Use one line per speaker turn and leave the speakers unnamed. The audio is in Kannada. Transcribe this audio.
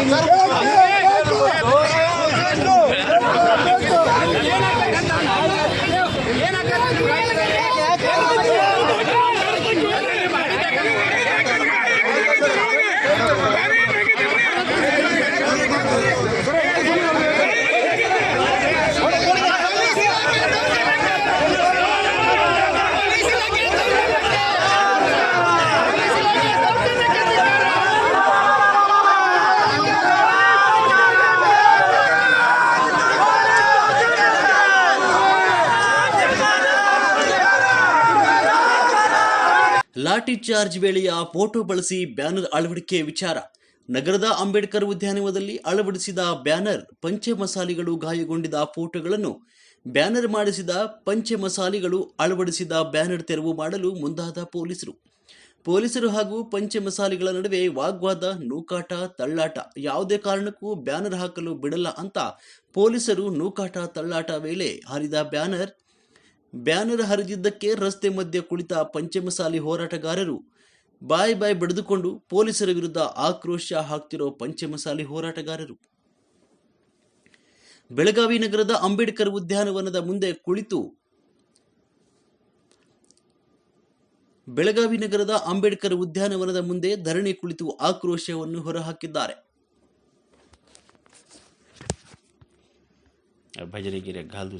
Quero ver, quero ver. Lathi charge ವೇಳೆಯ photo ಬಳಸಿ ಬ್ಯಾನರ್ ಅಳವಡಿಕೆ ವಿಚಾರ. ನಗರದ ಅಂಬೇಡ್ಕರ್ ಉದ್ಯಾನವನದಲ್ಲಿ ಅಳವಡಿಸಿದ ಬ್ಯಾನರ್ ಪಂಚಮಸಾಲಿಗಳು ಗಾಯಗೊಂಡಿದ ಫೋಟೋಗಳನ್ನು ಬ್ಯಾನರ್ ಮಾಡಿಸಿದ ಪಂಚಮಸಾಲಿಗಳು ಅಳವಡಿಸಿದ ಬ್ಯಾನರ್ ತೆರವು ಮಾಡಲು ಮುಂದಾದ ಪೊಲೀಸರು. ಪೊಲೀಸರು ಹಾಗೂ ಪಂಚಮಸಾಲಿಗಳ ನಡುವೆ ವಾಗ್ವಾದ, ನೂಕಾಟ, ತಳ್ಳಾಟ ಯಾವುದೇ ಕಾರಣಕ್ಕೂ ಬ್ಯಾನರ್ ಹಾಕಲು ಬಿಡಲ್ಲ ಅಂತ ಪೊಲೀಸರು ನೂಕಾಟ, ತಳ್ಳಾಟ ವೇಳೆ ಹಾರಿದ ಬ್ಯಾನರ್ ಬ್ಯಾನರ್ ಹರಿದಿದ್ದಕ್ಕೆ ರಸ್ತೆ ಮಧ್ಯೆ ಕುಳಿತ ಪಂಚಮಸಾಲಿ ಹೋರಾಟಗಾರರು, ಬಾಯಿ ಬಾಯಿ ಬಡಿದುಕೊಂಡು ಪೊಲೀಸರ ವಿರುದ್ಧ ಆಕ್ರೋಶ ಹಾಕ್ತಿರೋ ಪಂಚಮಸಾಲಿ ಹೋರಾಟಗಾರರು. ಬೆಳಗಾವಿ ನಗರದ ಅಂಬೇಡ್ಕರ್ ಉದ್ಯಾನವನದ ಮುಂದೆ ಕುಳಿತು ಬೆಳಗಾವಿ ನಗರದ ಅಂಬೇಡ್ಕರ್ ಉದ್ಯಾನವನದ ಮುಂದೆ ಧರಣಿ ಕುಳಿತು ಆಕ್ರೋಶವನ್ನು ಹೊರಹಾಕಿದ್ದಾರೆ. ಭಜನೆಗಿರೆ ಗಾಲ್ದು